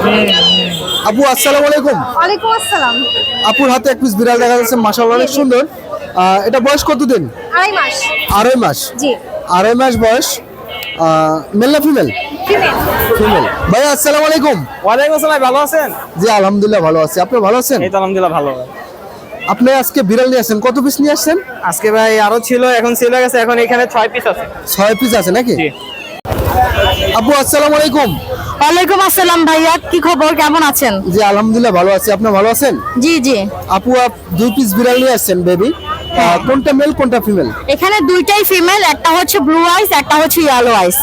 আপু আসসালামু আলাইকুম। ওয়ালাইকুম আসসালাম। আপুর হাতে এক পিস বিড়াল দেখা যাচ্ছে মাশাআল্লাহ অনেক সুন্দর। এটা বয়স কতদিন? আড়াই মাস। আড়াই মাস? জি। আড়াই মাস বয়স। মেল না ফিমেল ফিমেল ভাই আসসালামু আলাইকুম। ওয়ালাইকুম আসসালাম ভালো আছেন? জি আলহামদুলিল্লাহ ভালো আছি। আপনি ভালো আছেন? এই তো আলহামদুলিল্লাহ ভালো। আপনি আজকে বিড়াল নিয়ে আসছেন। কত পিস নিয়ে আসছেন? আজকে ভাই আরও ছিল এখন ছিল গেছে এখন এখানে ছয় পিস আছে। ছয় পিস আছে নাকি? জি। আপু আসসালামু আলাইকুম। ওয়ালাইকুম আসসালাম ভাইয়া কি খবর? কেমন আছেন? জি আলহামদুলিল্লাহ ভালো আছি। আপনি ভালো আছেন? জি জি। আপু আপ দুই পিস বিড়াল নিয়ে আসছেন বেবি কোনটা মেল কোনটা ফিমেল এখানে দুইটাই ফিমেল একটা হচ্ছে ব্লু আইস একটা হচ্ছে ইয়েলো আইস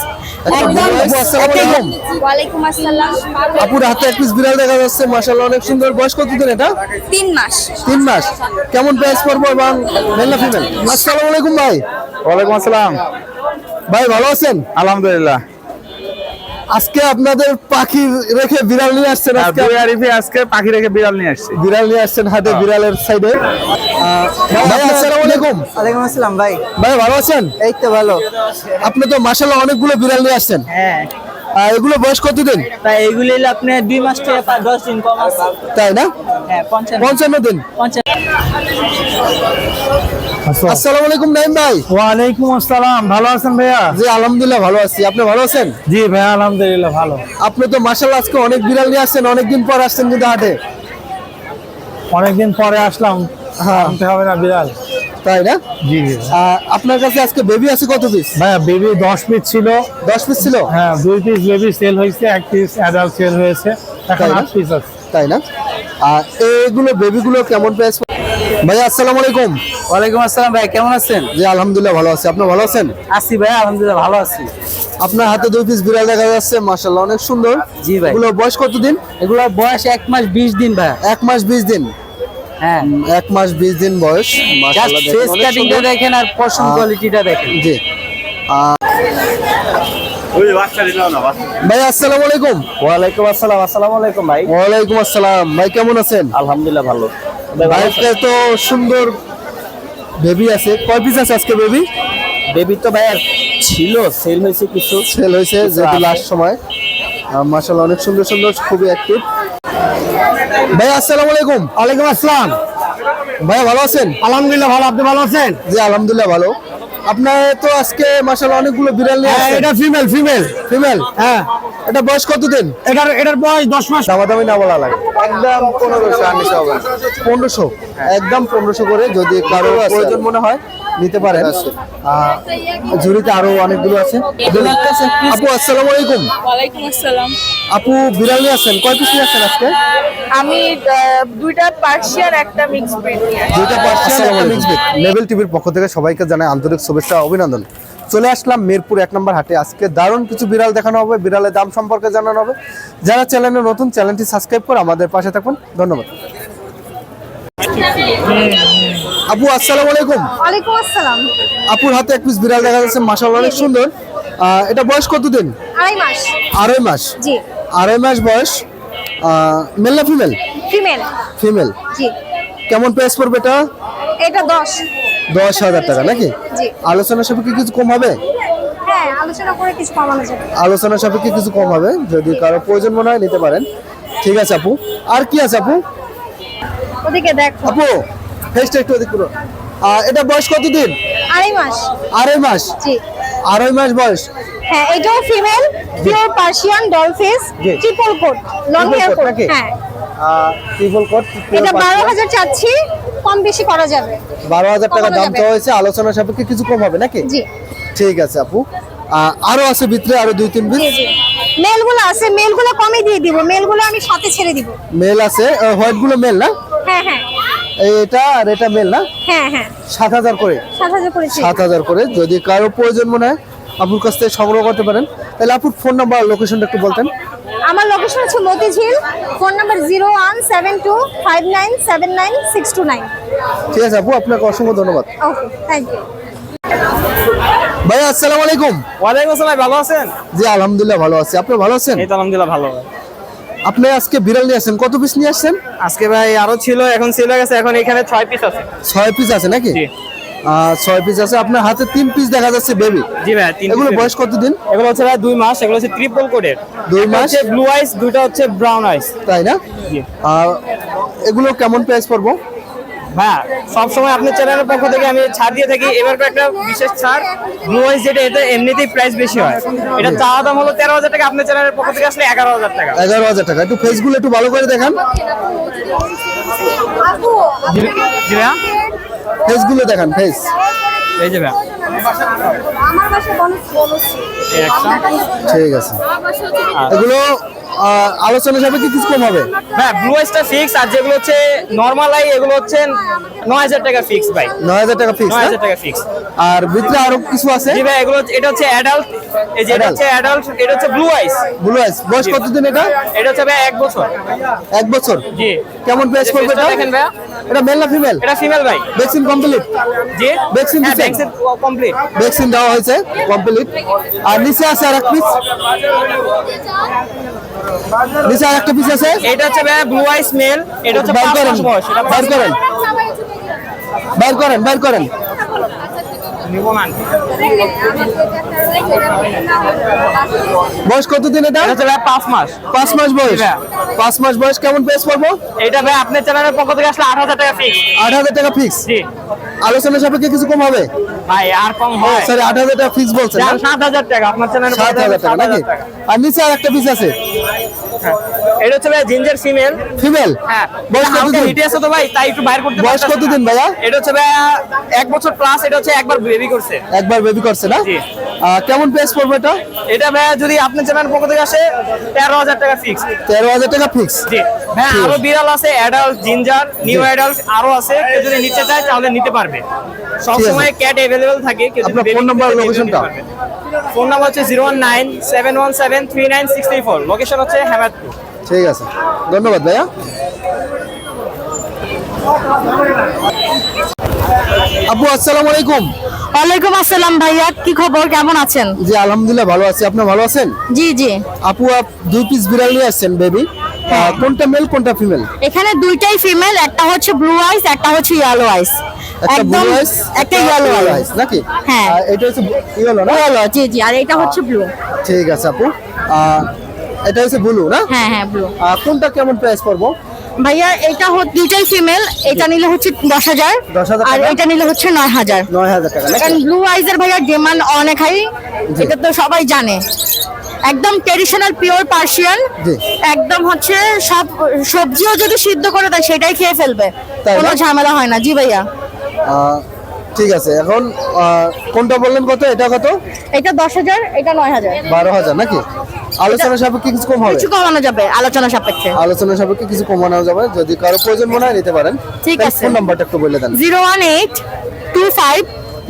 আপুর হাতে এক পিস বিড়াল দেখা যাচ্ছে মাশাআল্লাহ অনেক সুন্দর। বয়স কতদিন এটা? তিন মাস। তিন মাস। কেমন প্রাইস পড়ব এবং মেল না ফিমেল আসসালামু আলাইকুম ভাই। ওয়ালাইকুম আসসালাম। ভাই ভালো আছেন? আলহামদুলিল্লাহ। আজকে আপনাদের পাখি রেখে বিড়াল নিয়ে আসছেন আজকে। দুই আরিফে আজকে পাখি রেখে বিড়াল নিয়ে আসছে। বিড়াল নিয়ে আসছেন হাতে বিড়ালের সাইডে। ভাই আসসালামু আলাইকুম। ওয়ালাইকুম আসসালাম ভাই। ভাই ভালো আছেন? এই তো ভালো। আপনি তো মাশাআল্লাহ অনেকগুলো বিড়াল নিয়ে আসছেন। হ্যাঁ। এগুলো বয়স কতদিন? আপনার দুই মাস থেকে দশ দিন কম আছে। তাই না? হ্যাঁ পঞ্চান্ন। দিন। আসসালামু। আলাইকুম নাইম ভাই। ওয়ালাইকুম আসসালাম। ভালো আছেন ভাইয়া? জি আলহামদুলিল্লাহ ভালো আছি। আপনি ভালো আছেন? জি ভাইয়া আলহামদুলিল্লাহ ভালো। আপনি তো মাশাআল্লাহ আজকে অনেক বিড়াল নিয়ে আসছেন অনেকদিন পর আসছেন কিন্তু হাটে। অনেকদিন পরে আসলাম। হ্যাঁ। আনতে হবে না বিড়াল। তাই না? জি আপনার কাছে আজকে বেবি আছে কত পিস ভাইয়া বেবি দশ পিস ছিল। দশ পিস ছিল? হ্যাঁ দুই পিস বেবি সেল হয়েছে এক পিস অ্যাডাল্ট সেল হয়েছে। এখন তাই না? আট পিস আছে। তাই না? আর এইগুলো বেবিগুলো কেমন প্রাইস ভাই আসসালামু আলাইকুম। ওয়ালাইকুম আসসালাম ভাই কেমন আছেন? জি আলহামদুলিল্লাহ ভালো আছি। আপনি ভালো আছেন? আছি ভাই আলহামদুলিল্লাহ ভালো আছি। আপনার হাতে দুই পিস বিড়াল দেখা যাচ্ছে মাশাআল্লাহ অনেক সুন্দর। জি ভাই। এগুলো বয়স কতদিন? এগুলো বয়স এক মাস বিশ দিন ভাই। এক মাস বিশ দিন। হ্যাঁ। এক মাস বিশ দিন বয়স মাশাআল্লাহ দেখেন, ফেস অনেক কাটিংটা সুন্দর। দেখেন আর পশম কোয়ালিটিটা দেখেন। জি। ভাই আসসালামু আলাইকুম। ওয়ালাইকুম আসসালাম আসসালামু আলাইকুম ভাই। ওয়ালাইকুম আসসালাম। ভাই কেমন আছেন? আলহামদুলিল্লাহ ভালো। ভাইকে তো সুন্দর বেবি আছে। কয় পিস আছে আজকে বেবি বেবি তো ভাই আর ছিল সেল হয়েছে কিছু। সেল হয়েছে যেহেতু লাস্ট সময়। মাশাআল্লাহ অনেক সুন্দর সুন্দর খুবই অ্যাক্টিভ ভাই আসসালামু আলাইকুম। ওয়ালাইকুম আসসালাম। ভাই ভালো আছেন? আলহামদুলিল্লাহ ভালো। আপনি ভালো আছেন? জি আলহামদুলিল্লাহ ভালো। আপনার তো আজকে মাশাআল্লাহ অনেকগুলো বিড়াল নিয়ে আসছেন। এটা ফিমেল ফিমেল ফিমেল হ্যাঁ। এটা বয়স কতদিন? এটার এটার বয়স দশ মাস। দামাদামি না বলা লাগে। একদম পনেরোশো আর নিতে হবে। পনেরোশো? একদম পনেরোশো করে যদি কারও প্রয়োজন মনে হয়। নিতে পারেন। ঝুড়িতে আরও অনেকগুলো আছে। আপু আসসালামু আলাইকুম। ওয়ালাইকুম আসসালাম। আপু বিড়াল নিয়ে আসছেন কয় পিস নিয়ে আসছেন আজকে? আমি দুইটা পার্সিয়ান একটা মিক্স ব্রিড দুইটা পার্সিয়ান একটা মিক্স লেভেল টিভির পক্ষ থেকে সবাইকে জানাই আন্তরিক শুভেচ্ছা অভিনন্দন। চলে আসলাম মিরপুর এক নম্বর হাটে। আজকে দারুণ কিছু বিড়াল দেখানো হবে বিড়ালের দাম সম্পর্কে জানানো হবে। যারা চ্যানেলে নতুন চ্যানেলটি সাবস্ক্রাইব করে আমাদের পাশে থাকুন। ধন্যবাদ। আপু আসসালামু আলাইকুম। ওয়ালাইকুম আসসালাম। আপুর হাতে এক পিস বিড়াল দেখা যাচ্ছে মাশাআল্লাহ অনেক সুন্দর। এটা বয়স কতদিন? আড়াই মাস। আড়াই মাস? জি। আড়াই মাস বয়স মেল না ফিমেল ফিমেল ফিমেল জি। কেমন প্রাইস পড়বে এটা? এটা দশ। দশ হাজার টাকা নাকি? জি। আলোচনা সাপেক্ষে কিছু কম হবে? হ্যাঁ আলোচনা করে কিছু কমানো যাবে। আলোচনা সাপেক্ষে কিছু কম হবে যদি কারও প্রয়োজন মনে হয় নিতে পারেন। ঠিক আছে আপু। আর কি আছে আপু? ওদিকে দেখো। আপু ফেসটা একটু ওদিক করো। এটা বয়স কতদিন? আড়াই মাস। আড়াই মাস? জি। আড়াই মাস বয়স। হ্যাঁ এটাও ফিমেল পিওর পার্সিয়ান ডলফিস জি। Triple coat long hair coat হ্যাঁ। ট্রিপল কোট এটা বারো হাজার চাচ্ছি কম বেশি করা যাবে। বারো হাজার টাকা কমানো দাম। চাওয়া হয়েছে আলোচনা সাপেক্ষে কিছু কম হবে নাকি? জি। ঠিক আছে আপু। আরও আছে ভিতরে আরও দুই তিন পিস মেলগুলো আছে মেলগুলো কমে দিয়ে দিব। মেলগুলো আমি সাথে ছেড়ে দিব। মেল আছে হোয়াইটগুলো মেল না? হ্যাঁ হ্যাঁ। এটা আর এটা মেল না? হ্যাঁ হ্যাঁ। সাত হাজার করে। সাত হাজার করেছি সাত হাজার করে। যদি কারও প্রয়োজন মনে হয় আপুর কাছ থেকে সংগ্রহ করতে পারেন। তাহলে আপুর ফোন নাম্বার লোকেশনটা একটু বলতেন। আমার লোকেশন হচ্ছে Motijheel. Phone number zero one seven two five nine seven nine six two nine ঠিক আছে আপু আপনাকে অসংখ্য ধন্যবাদ। ওকে থ্যাংক ইউ ভাই আসসালামু আলাইকুম। ওয়ালাইকুম আসসালাম ভালো আছেন? জি আলহামদুলিল্লাহ ভালো আছি। আপনি ভালো আছেন? এই তো আলহামদুলিল্লাহ ভালো। আপনি আজকে বিড়াল নিয়ে আসছেন কত পিস নিয়ে আসছেন? আজকে ভাই আরও ছিল এখন ছিল গেছে এখন এখানে ছয় পিস আছে। ছয় পিস আছে নাকি? জি। ছয় পিস আছে। আপনার হাতে তিন পিস দেখা যাচ্ছে বেবি জি ভাই তিন এগুলো বয়স কতদিন? এগুলো হচ্ছে ভাই দুই মাস এগুলো হচ্ছে ট্রিপল কোডের দুই মাস? ব্লু আইস দুইটা হচ্ছে ব্রাউন আইস তাই না? এগুলো কেমন প্রাইস পড়ব? হ্যাঁ সবসময় আপনার চ্যানেলের পক্ষ থেকে আমি ছাড় দিয়ে থাকি। এবার একটা বিশেষ ছাড়। ব্লু আইস যেটা এটা এমনিতেই প্রাইস বেশি হয়। এটা চাওয়া দাম হলো তেরো হাজার টাকা আপনার চ্যানেলের পক্ষ থেকে আসলে এগারো হাজার টাকা। এগারো হাজার টাকা। একটু ফেসগুলো একটু ভালো করে দেখান। ফেসগুলো দেখান ফেস এই যে ঠিক আছে। এগুলো আলোচনা সাপেক্ষে কিছু কম হবে? হ্যাঁ ব্লু আইসটা ফিক্স আর যেগুলো হচ্ছে নর্মাল আই এগুলো হচ্ছে নয় হাজার টাকা ফিক্স ভাই। নয় হাজার টাকা ফিক্স নয় হাজার টাকা ফিক্স আর ভিতরে আরও কিছু আছে? জি ভাই এগুলো এটা হচ্ছে অ্যাডাল্ট এই যে এটা হচ্ছে অ্যাডাল্ট এটা হচ্ছে ব্লু আইস ব্লু আইস বয়স কতদিন এটা? এটা হচ্ছে ভাই এক বছর। এক বছর? জি। কেমন প্রাইস টা এটা? দেখেন ভাইয়া। এটা মেল না ফিমেল এটা ফিমেল ভাই। ভ্যাকসিন কমপ্লিট জি। হ্যাঁ দিছেন? ভ্যাকসিন কমপ্লিট ভ্যাকসিন দেওয়া হয়েছে কমপ্লিট আর নিচে আছে আর এক পিস নিচে আর একটা পিস আছে। এটা হচ্ছে ভাই ব্লু আইস মেল এটা হচ্ছে পাঁচ করেন মাস বয়স এটা বাইর করেন। বাইর করেন বাইর করেন। বয়স কতদিন এটা? পাঁচ মাস। পাঁচ মাস বয়স। পাঁচ মাস বয়স কেমন প্রাইস পড়ব? এটা ভাই আপনার চ্যানেলের পক্ষ থেকে আসলে আট হাজার টাকা ফিক্স আট হাজার টাকা ফিক্স জি। আলোচনা সাপেক্ষে কিছু কম হবে? ভাই আর কম হয়। স্যার আট হাজার টাকা ফিক্স বলছেন না? সাত হাজার টাকা আপনার চ্যানেলের সাত হাজার টাকা নাকি? আর নিচে আর একটা পিস আছে। এটা হচ্ছে ভাই জিঞ্জার ফিমেল ফিমেল হ্যাঁ। বয়স কতদিন? হিটে আছে তো ভাই তাই একটু বাইর করতে বয়স পারতেছি না। কতদিন ভাইয়া? এটা হচ্ছে ভাই এক বছর প্লাস এটা হচ্ছে একবার বেবি করছে। একবার বেবি করছে না? কেমন প্রাইস পড়বে এটা? এটা ভাই যদি আপনার চ্যানেলের পক্ষ থেকে আসে তেরো হাজার টাকা ফিক্স তেরো হাজার টাকা ফিক্স জি। হ্যাঁ আরও বিড়াল আছে অ্যাডাল্ট জিঞ্জার নিউ অ্যাডাল্ট আরও আছে। কেউ যদি নিতে চায় তাহলে নিতে পারবে। সব সময় ক্যাট অ্যাভেলেবল থাকে কেউ আপনার baby phone নিতে ফোন নাম্বার হচ্ছে zero one nine seven one seven three nine six three four. Location হচ্ছে হেমাদপুর ঠিক আছে। ধন্যবাদ ভাইয়া। আপু আসসালামু আলাইকুম। ওয়ালাইকুম আসসালাম ভাইয়া কি খবর? কেমন আছেন? জি আলহামদুলিল্লাহ ভালো আছি। আপনি ভালো আছেন? জি জি। আপু আপ দুই পিস বিড়াল নিয়ে আসছেন বেবি কোনটা মেল কোনটা ফিমেল এখানে দুইটাই ফিমেল একটা হচ্ছে ব্লু আইস একটা হচ্ছে ইয়েলো আইস একটা ব্লু আইস একটা ইয়েলো আইস নাকি? হ্যাঁ। এটা হচ্ছে ইয়েলো না? ইয়েলো জি জি আর এটা হচ্ছে ব্লু ঠিক আছে আপু। এটা হচ্ছে ব্লু না? হ্যাঁ হ্যাঁ ব্লু কোনটা কেমন প্রাইস পড়ব? ভাইয়া এটা হচ্ছে দুইটাই ফিমেল এটা নিলে হচ্ছে দশ হাজার আর এটা নিলে হচ্ছে নয় হাজার। নয় হাজার টাকা কারণ ব্লু আইজের ভাইয়া ডিমান্ড অনেক হাই জি। এটা তো সবাই জানে। একদম ট্রেডিশনাল পিওর পার্সিয়ান একদম হচ্ছে সব সবজিও যদি সিদ্ধ করে দেয় সেটাই খেয়ে ফেলবে। কোনো ঝামেলা হয় না। জি ভাইয়া। ঠিক আছে এখন কোনটা বললেন কত? এটা কত? এটা দশ হাজার এটা নয় হাজার। বারো হাজার নাকি? আলোচনা সাপেক্ষে কিছু কম হবে। কিছু কমানো যাবে আলোচনা সাপেক্ষে। আলোচনা সাপেক্ষে কিছু কমানো যাবে যদি কারও প্রয়োজন মনে হয় নিতে পারেন। ঠিক আছে। ফোন নাম্বারটা একটু বলে দেন। Zero one eight two five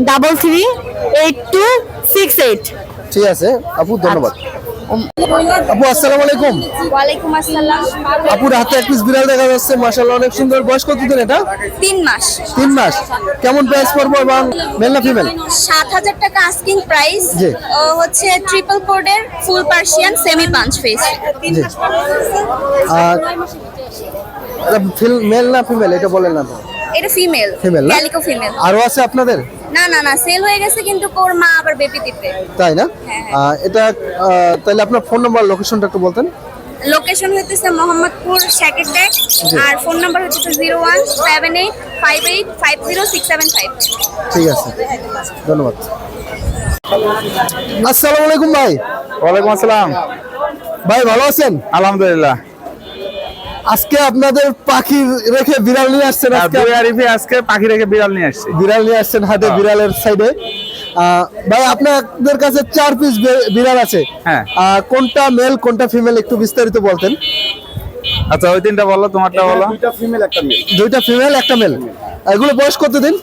double three eight two six eight. ঠিক আছে আপু ধন্যবাদ। আপু আসসালামু আলাইকুম। ওয়ালাইকুম আসসালাম। আপুর হাতে এক পিস বিড়াল দেখা যাচ্ছে মাশাআল্লাহ অনেক সুন্দর। বয়স কতদিন এটা? তিন মাস। তিন মাস। কেমন প্রাইস পড়ব এবং মেল না ফিমেল সাত হাজার টাকা আস্কিং প্রাইস। হচ্ছে ট্রিপল কোডের full Persian semi punch face জি। আর মেল না ফিমেল এটা বলেন না তো। এটা ফিমেল ফিমেল ক্যালিকো ফিমেল আরও আছে আপনাদের? না না না সেল হয়ে গেছে কিন্তু ওর মা আবার বেবি দিতে। তাই না? হ্যাঁ, এটা তাহলে আপনার ফোন নাম্বার লোকেশনটা একটু বলতেন। লোকেশন হইতেছে মোহাম্মদপুর শ্যাকেট ডেক আর ফোন নাম্বার হচ্ছে zero one seven eight five eight five zero six seven five ঠিক আছে। ধন্যবাদ। আসসালামু আলাইকুম ভাই। ওয়ালাইকুম আসসালাম। ভাই ভালো আছেন? আলহামদুলিল্লাহ। আজকে আপনাদের পাখি রেখে বিড়াল নিয়ে আসছেন আর আজকে? আজকে পাখি রেখে বিড়াল নিয়ে আসছে। বিড়াল নিয়ে আসছেন হাতে বিড়ালের সাইডে। ভাই আপনাদের কাছে চার পিস বিড়াল আছে। হ্যাঁ। কোনটা মেল কোনটা ফিমেল একটু বিস্তারিত বলতেন। আচ্ছা ওই তিনটা বলো তোমারটা বলো। দুইটা ফিমেল একটা মেল এগুলো বয়স কতদিন?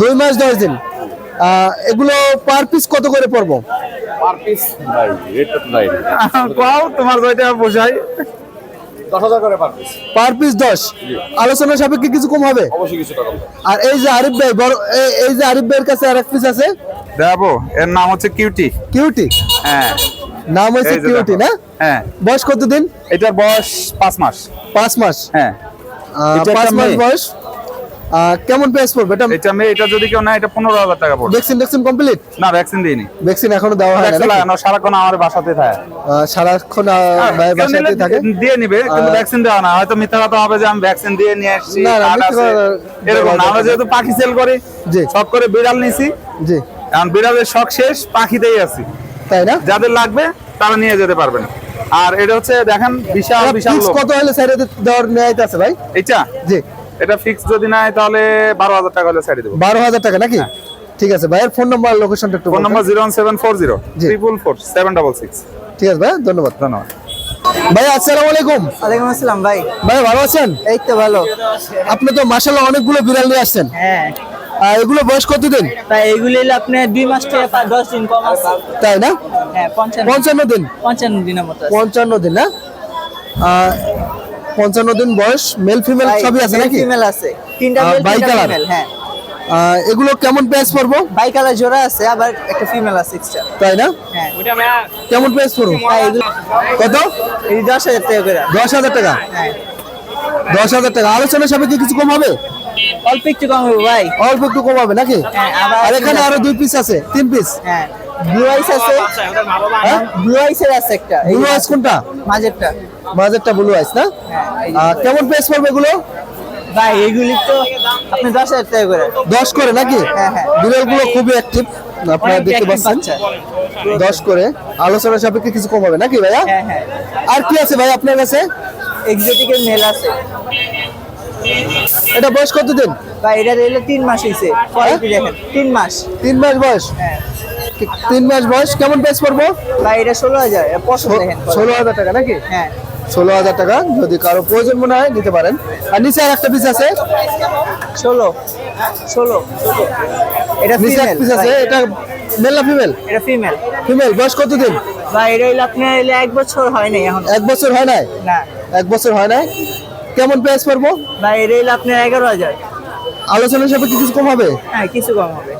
দুই মাস দশ দিন। আহ, এগুলো পার পিস কত করে পড়ব? কও তোমার যেটা পোষায় পার পিস দশ। আলোচনা সাপেক্ষে কিছু কম হবে? আর এই যে আরিফ ভাই বড় এই- যে আরিফ ভাইয়ের কাছে আর এক পিস আছে? দেখাবো। এর নাম হচ্ছে কিউটি। কিউটি? হ্যাঁ। নাম হয়েছে এই কিউটি না? হ্যাঁ। বয়স কতদিন? এটার বয়স পাঁচ মাস। পাঁচ মাস। হ্যাঁ। পাঁচ মাস বয়স? কেমন প্রাইস পড়বে? এটা এটা আমি এটা যদি কেউ না এটা পনেরো হাজার টাকা পড়বে। ভ্যাকসিন ভ্যাকসিন কমপ্লিট না ভ্যাকসিন দিইনি। ভ্যাকসিন এখনও দেওয়া হয় না সারাক্ষণ আমার বাসাতে থাকে। সারাক্ষণ কেউ নিলে বাসাতেই থাকে? দিয়ে নিবে কিন্তু ভ্যাকসিন দেওয়া না। হয়তো মিথ্যা কথা হবে যে আমি ভ্যাকসিন দিয়ে নিয়ে আসছি না, না, এরকম না। আমরা যেহেতু পাখি সেল করি জি। সব করে বিড়াল নিছি। জি। এখন বিড়ালের শখ শেষ পাখিতেই আছি। তাই না? যাদের লাগবে তারা নিয়ে যেতে পারবেন আর এটা হচ্ছে দেখেন বিশাল বিশাল কত হলে সাইডে দেওয়ার নেয় আছে ভাই? এটা জি। এটা ফিক্স যদি নাই তাহলে বারো হাজার টাকা হলে ছেড়ে দেবো। বারো হাজার টাকা নাকি? ঠিক আছে ভাইয়ের ফোন নাম্বার লোকেশনটা একটু phone number zero one seven four zero. Triple four seven double six ঠিক আছে ভাই ধন্যবাদ। ধন্যবাদ। ভাই আসসালামু আলাইকুম। ওয়ালাইকুম আসসালাম ভাই। ভাই ভালো আছেন? এই তো ভালো। আপনি তো মাশাআল্লাহ অনেকগুলো বিড়াল নিয়ে আসছেন। হ্যাঁ। আর এগুলো বয়স কতদিন? তাই এগুলি হলো আপনার দুই মাস থেকে দশ দিন কম আছে। তাই না? হ্যাঁ পঞ্চান্ন। পঞ্চান্ন দিন। পঞ্চান্ন দিনের মতো পঞ্চান্ন দিন না? পঞ্চান্ন দিন বয়স মেল ফিমেল সবই আছে নাকি? female আছে। তিনটা মেল তিনটা ফিমেল হ্যাঁ। আহ, এগুলো কেমন প্রাইস পড়ব? বাই কালার জোড়া আছে আবার একটা ফিমেল আছে এক্সট্রা তাই না? হ্যাঁ। কেমন প্রাইস পড়ব? কত? এই দশ হাজার টাকা করে। দশ হাজার টাকা? হ্যাঁ। দশ হাজার টাকা। আলোচনা সাপেক্ষে কিছু কম হবে? অল্প একটু কম হবে ভাই। অল্প একটু কম হবে নাকি? হ্যাঁ, আর এখানে আরও দুই পিস আছে তিন পিস হ্যাঁ। ব্লু আইস আছে। হ্যাঁ ব্লু আইসের আছে একটা। ব্লু আইস কোনটা? মাঝেরটা। বাজেটটা ব্লু আইস না? কেমন প্রাইস পড়বে এগুলো? ভাই এগুলি তো আপনি দশ হাজার টাকা করে। দশ করে নাকি? হ্যাঁ, হ্যাঁ। বিড়ালগুলো খুবই অ্যাক্টিভ আপনারা দেখতে পাচ্ছেন। দশ করে। আলোচনা সাপেক্ষে কিছু কম হবে নাকি ভাইয়া? হ্যাঁ হ্যাঁ। আর কি আছে ভাই আপনার কাছে? এক্সোটিকের মেল আছে। এটা বয়স কতদিন? বা এটা রইল তিন মাস হয়েছে কোয়ালিটি দেখেন তিন মাস। তিন মাস বয়স? হ্যাঁ। তিন মাস বয়স কেমন প্রাইস পড়ব? বা এটা ষোলো হাজার দেখেন। ষোলো হাজার টাকা নাকি? হ্যাঁ। ষোলো হাজার টাকা যদি কারও প্রয়োজন মনে হয় নিতে পারেন। আর নিচে আর একটা পিস আছে। ষোলো। ষোলো। এটা নিচে এক পিস আছে এটা মেল না ফিমেল এটা ফিমেল ফিমেল বয়স কতদিন? বা এটা হইল আপনার হইল এক বছর হয় নাই এখন। এক বছর হয় নাই? না। এক বছর হয় নাই? কেমন প্রাইস পড়ব? বা এটা হইল আপনার এগারো হাজার। আলোচনা সাপেক্ষে কিছু কম হবে? হ্যাঁ কিছু কম হবে।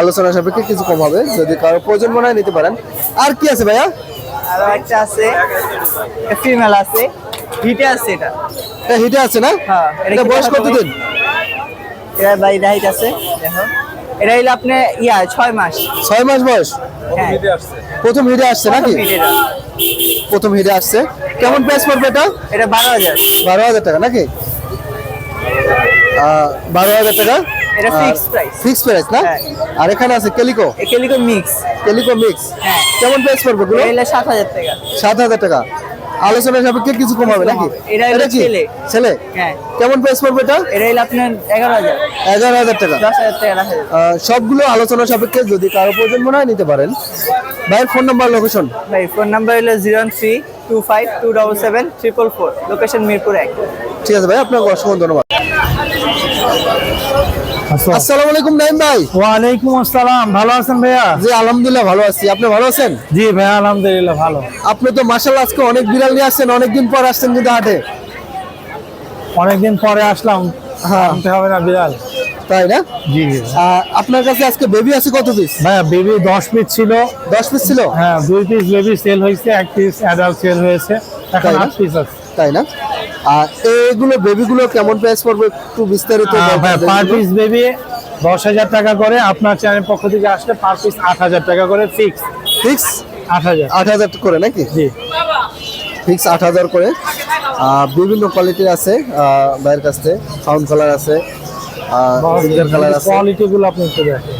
আলোচনা সাপেক্ষে কিছু কম হবে? যদি কারও প্রয়োজন মনে হয় নিতে পারেন। আর কি আছে ভাইয়া? আরও একটা আছে। ফিমেল আছে। হিটে আছে এটা। এটা হিটে আছে না? হ্যাঁ, এটা এটা বয়স কতদিন? এটা বাই হাইট আছে দেখো। এটা হইল আপনার ইয়া ছয় মাস। ছয় মাস বয়স? হ্যাঁ। প্রথম হিটে আসছে। নাকি? প্রথম হিট হিটে আসছে। কেমন প্রাইস পড়বে এটা? এটা বারো হাজার। বারো হাজার টাকা নাকি? আহ, বারো হাজার টাকা? এটা fixed price। ফিক্স প্রাইস না? হ্যাঁ। আর এখানে আছে কেলিকো একেলিকো মিক্স কেলিকো মিক্স হ্যাঁ। কেমন প্রাইস পড়বে গুলো এটা হইল সাত হাজার টাকা। সাত হাজার টাকা। আলোচনা সাপেক্ষে কিছু কম হবে নাকি? হবে। এটা ছেলে। ছেলে? হ্যাঁ। কেমন প্রাইস পড়বে এটা? এটা হইল আপনার এগারো হাজার। এগারো হাজার টাকা। দশ হাজার টাকা আহ, সবগুলো আলোচনা সাপেক্ষে যদি কারও প্রয়োজন মনে হয় নিতে পারেন। ভাইয়ের ফোন নাম্বার লোকেশন ভাই ফোন নাম্বার হলো zero three two five two double seven triple four location Mirpur এক। ঠিক আছে ভাই আপনাকে অসংখ্য ধন্যবাদ। আসসালামু আলাইকুম নাইম ভাই। ওয়ালাইকুম আসসালাম। ভালো আছেন ভাইয়া? জি আলহামদুলিল্লাহ ভালো আছি। আপনি ভালো আছেন? জি ভাইয়া আলহামদুলিল্লাহ ভালো। আপনি তো আজকে অনেক বিড়াল নিয়ে আসছেন অনেকদিন পর আসছেন কিন্তু হাটে। অনেকদিন পরে আসলাম। হ্যাঁ। হবে না বিড়াল। তাই না? জি। আপনার কাছে আজকে বেবি আছে কত পিস ভাইয়া বেবি দশ পিস ছিল। দশ পিস ছিল? হ্যাঁ দুই পিস বেবি সেল হয়েছে এক পিস অ্যাডাল্ট সেল হয়েছে। এখন আট পিস আছে। তাই না? আর এইগুলো বেবিগুলো কেমন প্রাইস পড়বে একটু বিস্তারিত পার পিস বেবি দশ হাজার টাকা করে আপনার চ্যানেল পক্ষ থেকে আসলে পার পিস আট হাজার টাকা করে ফিক্স ফিক্স আট হাজার। আট হাজার করে নাকি? জি। ফিক্স আট হাজার করে। বিভিন্ন কোয়ালিটির আছে ভাইয়ের কাছ থেকে ফাউন্ড কালার আছে কালার আছে। কোয়ালিটি গুলো আপনি একটু দেখেন।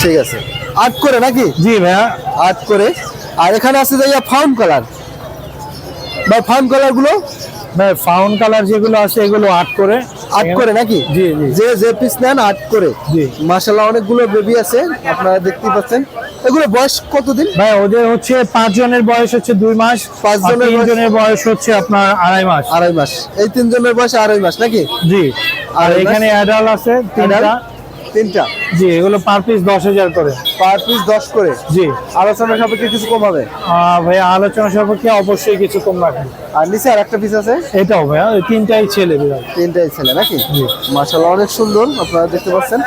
ঠিক আছে। আট করে নাকি? জি ভাইয়া। আট করে। আর এখানে আছে যাইয়া ফাউন্ড কালার ভাই ফাউন্ড কালারগুলো? ভাই ফাউন্ড কালার যেগুলো আছে এগুলো আট করে। আট করে নাকি? জি জি। যে যে পিস নেন আট করে। জি। মাশাল্লাহ অনেকগুলো বেবি আছে আপনারা দেখতেই পাচ্ছেন। এগুলো বয়স কতদিন? ভাই ওদের হচ্ছে পাঁচ জনের বয়স হচ্ছে দুই মাস পাঁচ জনের জনের বয়স- হচ্ছে আপনার আড়াই মাস। আড়াই মাস। এই তিনজনের বয়স আড়াই মাস নাকি? জি। আর এখানে অ্যাডাল আছে তিনটা? তিনটা? জি এগুলো পার পিস দশ হাজার করে। পার পিস দশ করে? জি। আলোচনা সাপেক্ষে কিছু কম হবে ভাইয়া আলোচনা সম্পর্কে অবশ্যই কিছু কম রাখেন আর নিচে আর একটা পিস আছে? এটাও ভাইয়া ওই তিনটাই ছেলে তিনটাই ছেলে নাকি? জি। মাশাল্লাহ অনেক সুন্দর আপনারা দেখতে পাচ্ছেন।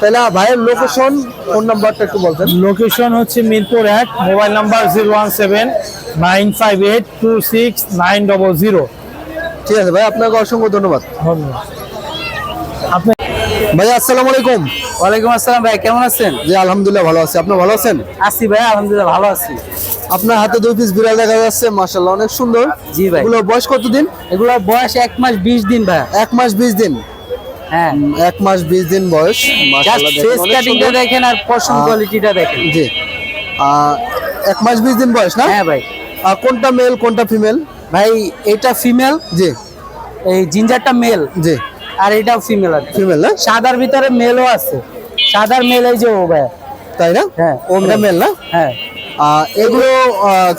তাহলে ভাইয়ের লোকেশন ফোন নাম্বারটা একটু বলতেন। লোকেশন হচ্ছে মিরপুর এক mobile number zero one seven nine five eight two six nine double zero ঠিক আছে ভাই আপনাকে অসংখ্য ধন্যবাদ। আপনি ভাই আসসালামু আলাইকুম। ওয়ালাইকুম আসসালাম ভাই কেমন আছেন? জি আলহামদুলিল্লাহ ভালো আছি। আপনি ভালো আছেন? আছি ভাই আলহামদুলিল্লাহ ভালো আছি। আপনার হাতে দুই পিস বিড়াল দেখা যাচ্ছে মাশাআল্লাহ অনেক সুন্দর। জি ভাই। এগুলো বয়স কতদিন? এগুলোর বয়স এক মাস বিশ দিন ভাই। এক মাস বিশ দিন। হ্যাঁ। এক মাস বিশ দিন বয়স। মাশাআল্লাহ ফেস কাটিংটা দেখেন আর পশম কোয়ালিটিটা দেখেন। জি। এক মাস বিশ দিন বয়স না? হ্যাঁ ভাই। আর কোনটা মেল কোনটা ফিমেল ভাই এটা ফিমেল জি। এই জিঞ্জারটা মেল জি। আর এটাও ফিমেল আর ফিমেল না? সাদার ভিতরে মেলও আছে। সাদার মেল এই যে ও ভাই তাই না? হ্যাঁ, ও ওটা মেল না? হ্যাঁ। এগুলো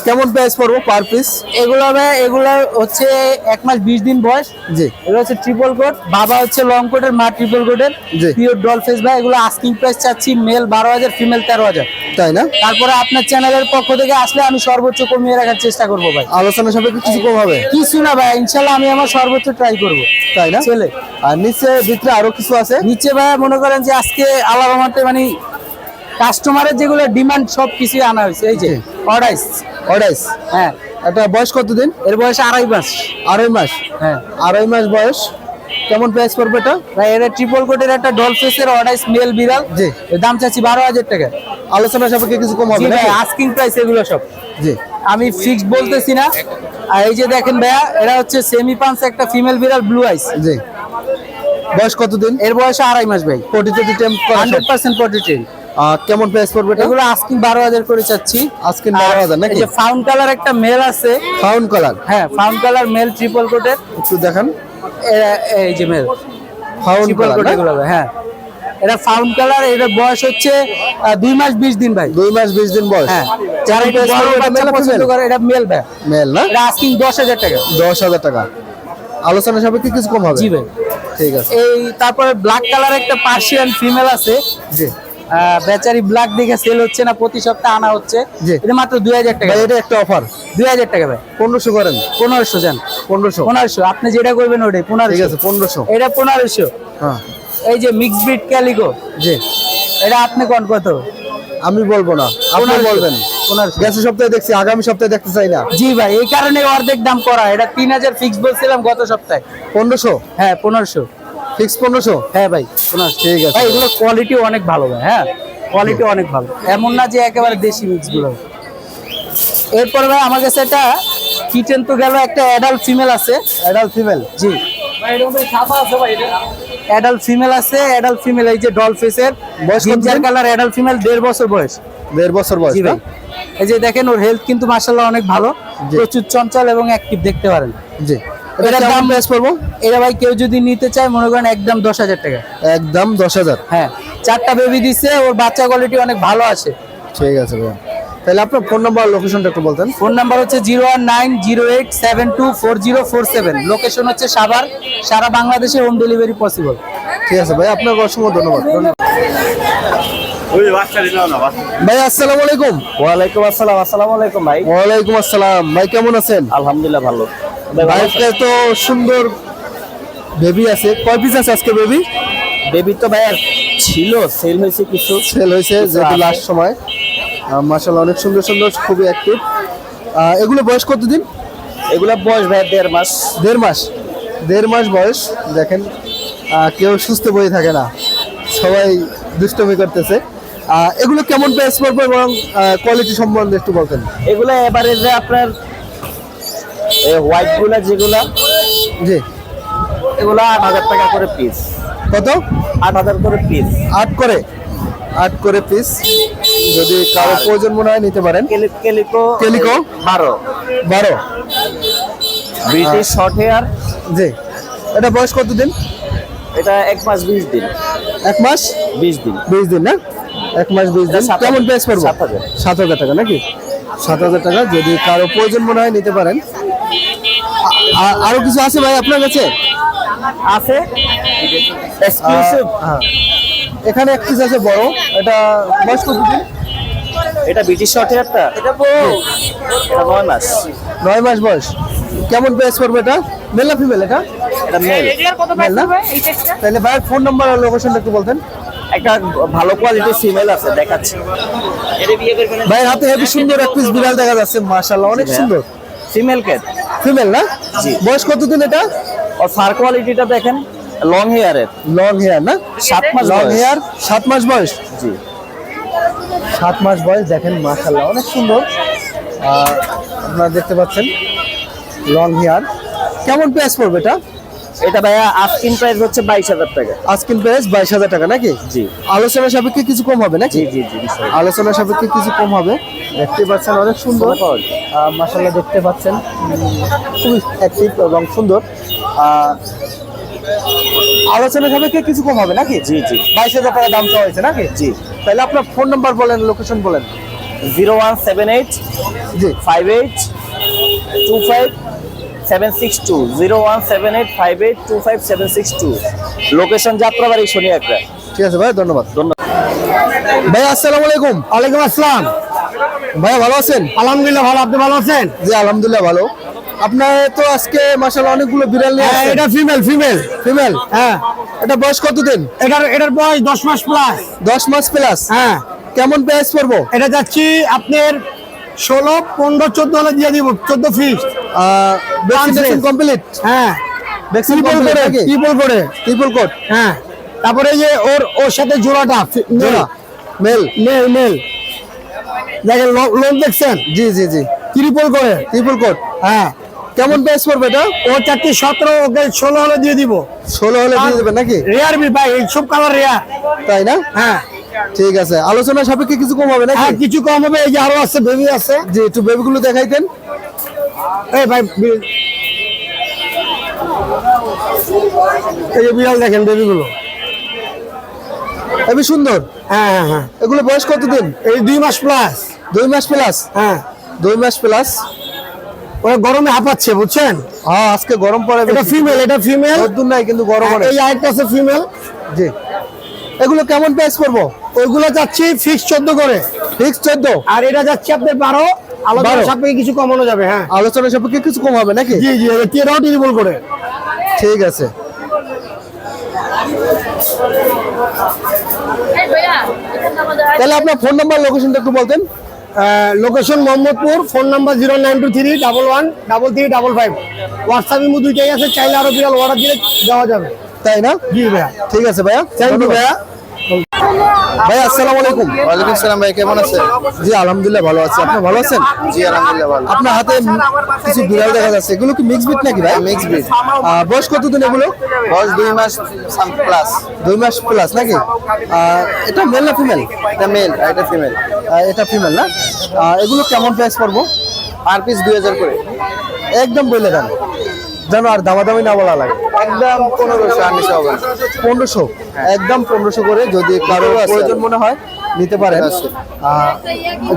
কেমন প্রাইস পড়ব পার পিস এগুলো এগুলো হচ্ছে এক মাস বিশ দিন বয়স। জি। এগুলো হচ্ছে ট্রিপল কোট বাবা হচ্ছে লং কোটের মা ট্রিপল কোটের। পিওর ডল ফেস ভাই এগুলো আস্কিং প্রাইস চাচ্ছি মেল বারো হাজার ফিমেল তেরো হাজার। তাই না? তারপরে আপনার চ্যানেলের পক্ষ থেকে আসলে আমি সর্বোচ্চ কমিয়ে রাখার চেষ্টা করব ভাই। আলোচনা সাপেক্ষে কিছু কম হবে? কিছু না ভাই ইনশাল্লাহ আমি আমার সর্বোচ্চ ট্রাই করব। তাই না? ছেলে। আর নিচে ভিতরে আরও কিছু আছে? নিচে ভাই মনে করেন যে আজকে আলাদামাতে মানে কাস্টমারের যেগুলো ডিমান্ড সব কিছুই আনা হয়েছে এই যে অর্ডাইস অর্ডাইস হ্যাঁ। এটা বয়স কতদিন? এর বয়স আড়াই মাস। আড়াই মাস। হ্যাঁ। আড়াই মাস বয়স। কেমন প্রাইস পড়বে এটা? ভাই এটা ট্রিপল কোটের একটা ডল ফেসের অর্ডাইস মেল বিড়াল। জি। এর দাম চাচ্ছি বারো হাজার টাকা। আলোচনা সাপেক্ষে কিছু কম হবে আস্কিং প্রাইস এগুলো সব। জি। আমি ফিক্সড বলতেছি না। আর এই যে দেখেন ভাইয়া এরা হচ্ছে সেমি পাঁচ একটা ফিমেল বিড়াল ব্লু আইস জি। বয়স কতদিন? এর বয়স আড়াই মাস ভাই। টোটি টেম্প হান্ড্রেড পার্সেন্ট পটেটেল কেমন প্রাইস পড়বে এটা? এগুলো আস্কিং বারো হাজার করে চাচ্ছি। আজকে বারো হাজার নাকি? ফাউন্ড কালার একটা মেল আছে। ফাউন্ড কালার হ্যাঁ ফাউন্ড কালার মেল ট্রিপল কোটের একটু দেখান। এই যে মেল ফাউন্ড ট্রিপল কালার এগুলো হ্যাঁ। এটা ফাউন্ড কালার এটার বয়স হচ্ছে দুই মাস বিশ দিন ভাই। দুই মাস বিশ দিন বয়স। হ্যাঁ। এটা মেল ভাই। মেল না? এটা আস্কিং দশ হাজার টাকা। দশ হাজার টাকা। আলোচনা সাপেক্ষে কিছু কম হবে। জি ভাই। ঠিক আছে। এই তারপরে ব্ল্যাক কালার একটা পার্সিয়ান ফিমেল আছে। জি। বেচারি ব্ল্যাক দেখে সেল হচ্ছে না প্রতি সপ্তাহে আনা হচ্ছে। এটা মাত্র দুই হাজার টাকা। এটা একটা অফার দুই হাজার টাকা ভাই। পনেরোশো করেন। পনেরোশো যান পনেরোশো। পনেরোশো। আপনি যেটা করবেন ওটাই ঠিক পনেরোশো আছে পনেরোশো। এটা পনেরোশো। হ্যাঁ। এই যে মিক্স ব্রিড ক্যালিগো জি। এটা আপনি কোন কত? আমি বলব না। আপনি বলবেন। গেছে সপ্তাহে দেখছি আগামী সপ্তাহে দেখতে চাই না। জি ভাই এই কারণে অর্ধেক দাম করা। এটা তিন হাজার ফিক্স বলছিলাম গত সপ্তাহে। পনেরোশো? হ্যাঁ পনেরোশো। ফিক্স হ্যাঁ ভাই। ঠিক আছে। ভাই এগুলো কোয়ালিটি অনেক ভালো ভাই হ্যাঁ? কোয়ালিটি অনেক ভালো। এমন না যে একেবারে দেশি মিক্সগুলো এরপর ভাই আমার কাছে একটা কিচেন তো গেল একটা অ্যাডাল্ট ফিমেল আছে। অ্যাডাল্ট ফিমেল জি। অ্যাডাল্ট ফিমেল আছে অ্যাডাল্ট ফিমেল এই যে ডল ফেসের বয়স কত জিঞ্জার দিন? কালার অ্যাডাল্ট ফিমেল দেড় বছর বয়স। দেড় বছর বয়স ভাই। এই যে দেখেন ওর হেলথ কিন্তু মার্শাল্লাহ অনেক ভালো। প্রচুর চঞ্চল এবং অ্যাক্টিভ দেখতে পারেন। জি। এটার দাম প্রাইস পড়ব? এটা ভাই কেউ যদি নিতে চায় মনে করেন একদম দশ হাজার টাকা। একদম দশ হাজার। হ্যাঁ চারটা বেবি দিচ্ছে ওর বাচ্চা কোয়ালিটি অনেক ভালো আছে। ঠিক আছে ভাইয়া। তাহলে আপনার ফোন নাম্বার লোকেশনটা একটু বলতেন। ফোন নাম্বার হচ্ছে zero one nine zero eight seven two four zero four seven. Location হচ্ছে সাভার সারা বাংলাদেশে হোম ডেলিভারি পসিবল ঠিক আছে ভাই আপনাকে অসংখ্য ধন্যবাদ। ভাই আসসালামু আলাইকুম। ওয়ালাইকুম আসসালাম আসসালামু আলাইকুম ভাই। ওয়ালাইকুম আসসালাম। ভাই কেমন আছেন? আলহামদুলিল্লাহ ভালো। ভাইকে তো সুন্দর বেবি আছে। কয় পিস আছে আজকে বেবি বেবি তো ভাই আর ছিল সেল হয়েছে কিছু। সেল হয়েছে যেহেতু লাস্ট সময়। মাসাল্লাহ অনেক সুন্দর সুন্দর খুবই অ্যাক্টিভ এগুলো বয়স কতদিন? এগুলা বয়স ভাই দেড় মাস। দেড় মাস। দেড় মাস বয়স। দেখেন কেউ সুস্থ বই থাকে না। সবাই দুষ্টমি করতেছে। এগুলো কেমন প্রাইস পড়বে এবং কোয়ালিটি সম্বন্ধে একটু বলতেন। এগুলো এবারে এভারেজে আপনার হোয়াইটগুলা যেগুলা জি। এগুলা আট হাজার টাকা করে পিস কত? আট হাজার করে পিস আট করে? আট করে পিস যদি কারও প্রয়োজন মনে হয় নিতে পারেন। Calico calico? বারো। বারো। ব্রিটিশ শর্ট হেয়ার জি। এটা বয়স কতদিন? এটা এক মাস বিশ দিন। এক মাস? বিশ দিন। বিশ দিন না? এক মাস বিশ দিন। কেমন। প্রাইস পড়ব? সাত হাজার। সাত হাজার টাকা নাকি? সাত হাজার টাকা। যদি কারও প্রয়োজন মনে হয় নিতে পারেন। আরও কিছু আছে ভাই আপনার কাছে? আছে। হ্যাঁ। এখানে এক পিস আছে বড় এটা বয়স কতদিন এটা ব্রিটিশ শর্ট হেয়ারটা এটা এটা নয় মাস। নয় মাস বয়স। কেমন প্রাইস পড়বে এটা? মেল না ফিমেল এটা? এটা মেল মেল না? তাহলে ভাইয়ের ফোন নাম্বার আর লোকেশনটা একটু বলতেন। একটা ভালো কোয়ালিটির ফিমেল আছে দেখাচ্ছি। এটা বিয়ে করবেন ভাইয়ের হাতে হেভি সুন্দর এক পিস বিড়াল দেখা যাচ্ছে মাশাআল্লাহ অনেক সুন্দর। ফিমেল ক্যাট ফিমেল না? বয়স কতদিন এটা? আর ফার কোয়ালিটিটা দেখেন লং হেয়ারের লং হেয়ার না? সাত মাস লং হেয়ার সাত মাস বয়স? জি। সাত মাস বয়স দেখেন মাশাল্লাহ অনেক সুন্দর। আর আপনারা দেখতে পাচ্ছেন লং হেয়ার কেমন প্রাইস পড়বে এটা? এটা ভাইয়া আস্কিং প্রাইস হচ্ছে বাইশ হাজার টাকা। আজকিন প্রাইস বাইশ হাজার টাকা নাকি? জি। আলোচনা সাপেক্ষে কিছু কম হবে নাকি? জি জি জি। আলোচনা সাপেক্ষে কিছু কম হবে। দেখতে পাচ্ছেন অনেক সুন্দর। মাসাল্লাহ দেখতে পাচ্ছেন। খুবই অ্যাক্টিভ এবং সুন্দর। আলোচনা সাপেক্ষে কিছু কম হবে নাকি? জি জি। বাইশ হাজার টাকা দাম চাওয়া হয়েছে নাকি? জি। তাহলে আপনার ফোন নাম্বার বলেন লোকেশন বলেন। জিরো ওয়ান সেভেন এইট জি। Five eight two five seven six two zero one seven eight five eight two five seven six two. Location Jatrabari শনি একটা ঠিক আছে ভাই ধন্যবাদ। ধন্যবাদ। ভাই আসসালামু আলাইকুম। ওয়ালাইকুম আসসালাম। ভাইয়া ভালো আছেন? আলহামদুলিল্লাহ ভালো আপনি ভালো আছেন? জি আলহামদুলিল্লাহ ভালো। আপনার তো আজকে মাসাল অনেকগুলো বিড়াল নিয়ে হ্যাঁ এটা ফিমেল ফিমেল ফিমেল হ্যাঁ। এটা বয়স কতদিন? এটার এটার বয়স দশ মাস প্লাস দশ মাস প্লাস হ্যাঁ। কেমন প্রাইস পড়ব? এটা যাচ্ছি আপনার ষোলো পনেরো চোদ্দ হলে দিয়ে দিব চোদ্দ ফিক্স ভ্যাকসিনেশন কমপ্লিট হ্যাঁ। ভ্যাকসিন করে ট্রিপল করে ট্রিপল কোট হ্যাঁ। তারপরে যে ওর ওর সাথে জোড়াটা জোড়া। মেল। Male male. দেখেন লোন দেখছেন? জি জি জি। ট্রিপল করে ট্রিপল কোট হ্যাঁ। কেমন প্রাইস পড়বে এটা? ও চারটি সতেরো ওকে ষোলো হলে দিয়ে দিব। ষোলো হলে দিয়ে দেবেন নাকি? রেয়ার বি ভাই সব কালার রেয়ার তাই না? হ্যাঁ। ঠিক আছে। আলোচনা সাপেক্ষে কিছু কম হবে নাকি? হ্যাঁ কিছু কম হবে এই যে আরও আছে বেবি আছে। যে একটু বেবিগুলো দেখাইতেন। এই ভাই এই যে বিড়াল দেখেন বেবিগুলো এবি সুন্দর? হ্যাঁ হ্যাঁ হ্যাঁ। এগুলো বয়স কতদিন? এই দুই মাস প্লাস দুই মাস প্লাস হ্যাঁ। দুই মাস প্লাস ওরা গরমে হাঁপাচ্ছে বুঝছেন? হ্যাঁ আজকে গরম পড়ে এটা ফিমেল এটা ফিমেল রোদ্দুর নাই কিন্তু গরম অনেক। এই আরেকটা আছে ফিমেল জি। এগুলো কেমন প্রাইস করব ওইগুলো যাচ্ছি ফিক্স চোদ্দ করে। ফিক্স চোদ্দ? আর এটা যাচ্ছে আপনার বারো। বারো? সাপেক্ষে কিছু কমানো যাবে হ্যাঁ। আলোচনা সাপেক্ষে কিছু কম হবে নাকি? জি জি তেরো টিরিবল করে? ঠিক আছে। তাহলে আপনার ফোন নাম্বার লোকেশনটা একটু বলতেন। Location Mohammadpur phone number zero nine two three double one double three double five WhatsApp imo দুইটাই আছে চাইলে আরও বিড়াল অর্ডার দিলে দেওয়া যাবে। তাই না? জি ভাইয়া। ঠিক আছে ভাইয়া। থ্যাংক ইউ ভাইয়া। ভাই আসসালামু আলাইকুম। ওয়ালাইকুম সালাম ভাই কেমন আছেন? জি আলহামদুলিল্লাহ ভালো আছি। আপনি ভালো আছেন? জি আলহামদুলিল্লাহ ভালো। আপনার হাতে কিছু বিড়াল দেখা যাচ্ছে। এগুলো কি মিক্স বিট নাকি ভাই? মিক্স বিট বয়স কতদিন এগুলো? বয়স দুই মাস প্লাস দুই মাস প্লাস নাকি? এটা মেল না ফিমেল এটা মেল এটা ফিমেল এটা ফিমেল না? এগুলো কেমন প্রাইস পড়ব? পার পিস দুই হাজার করে। একদম বলে দেন। যেন আর দামাদামি না বলা লাগে। একদম পনেরোশো আর নিচে হবে। পনেরোশো? একদম পনেরোশো করে যদি কারও। প্রয়োজন মনে হয় নিতে পারেন। আহ,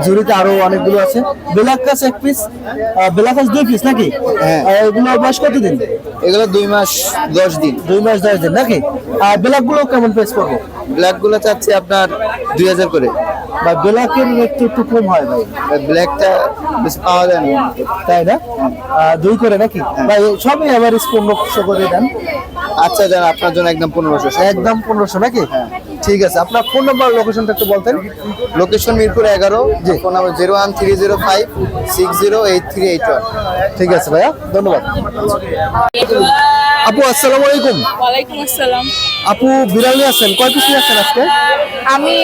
ঝুড়িতে আরও অনেকগুলো আছে। ব্ল্যাক কাস এক পিস ব্ল্যাক কাস দুই পিস নাকি? হ্যাঁ। এগুলো বয়স কতদিন? এগুলো দুই মাস দশ দিন। দুই মাস দশ দিন নাকি? আর ব্ল্যাকগুলো কেমন প্রাইস পড়বে? ব্ল্যাকগুলো চাচ্ছি আপনার দুই হাজার করে। বা ব্ল্যাকের একটু একটু কম হয় ভাই। ব্ল্যাকটা বেশি পাওয়া যায় না। তাই না? দুই করে নাকি? ভাই সবই এভারেজ পনেরোশো করে দেন। আচ্ছা জান আপনার জন্য একদম পনেরোশো একদম পনেরোশো নাকি? ঠিক আছে আপনার ফোন নাম্বার লোকেশনটা একটু বলতেন। লোকেশন মিরপুর এগারো জি। Phone number zero one three zero five six zero eight three eight one ঠিক আছে ভাইয়া ধন্যবাদ। আপু আসসালামু আলাইকুম। ওয়ালাইকুম আসসালাম। আপু বিড়াল নিয়ে আসছেন কয় পিস নিয়ে আসছেন আজকে? আমি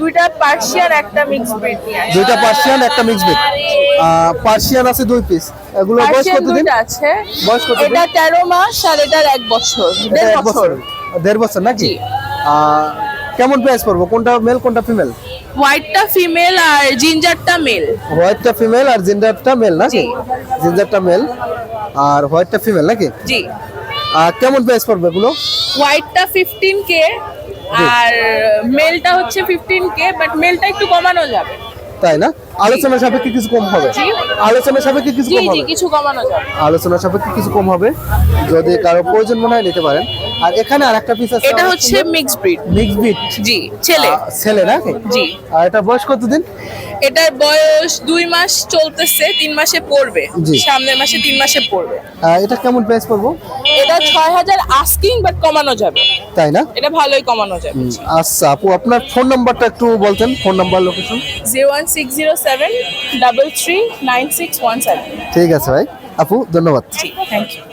দুইটা পার্সিয়ান একটা মিক্স ব্রিড দুইটা পার্সিয়ান একটা মিক্স বিট পার্সিয়ান আছে দুই পিস এগুলো বয়স কতদিন? আছে। বয়স কতদিন? এটা তেরো মাস আর এটার এক বছর এটা দেড় এক বছর। দেড় বছর নাকি? কেমন প্রাইস পড়ব? কোনটা মেল কোনটা ফিমেল হোয়াইটটা ফিমেল আর জিঞ্জারটা মেল হোয়াইটটা ফিমেল আর জিঞ্জারটা মেল নাকি? জিঞ্জারটা মেল আর হোয়াইটটা ফিমেল নাকি? জি। আর কেমন প্রাইস পড়বে এগুলো? হোয়াইটটা ফিফটিন কে আর মেলটা হচ্ছে ফিফটিন কে বাট মেলটা একটু কমানো যাবে। তাই না? আলোচনা সাপেক্ষে কিছু কম হবে। আলোচনার আলোচনা সাপেক্ষে কিছু কম জি হবে। কিছু কমানো যাবে। আলোচনা সাপেক্ষে কিছু কম হবে। যদি কারও প্রয়োজন মনে হয় নিতে পারেন। আর এখানে আর একটা পিস আছে এটা হচ্ছে মিক্স ব্রিড মিক্স বিট জি ছেলে। ছেলে নাকি? জি। আর এটা বয়স কতদিন? এটার বয়স দুই মাস চলতেছে তিন মাসে পড়বে। সামনের মাসে তিন মাসে পড়বে। এটা কেমন প্রাইস পড়ব? এটা ছয় হাজার আস্কিং বাট কমানো যাবে। তাই না? এটা ভালোই কমানো যাবে আচ্ছা আপু আপনার ফোন নাম্বারটা একটু বলতেন phone number location zero one six zero seven double three nine six one seven ঠিক আছে ভাই। আপু ধন্যবাদ। Thank you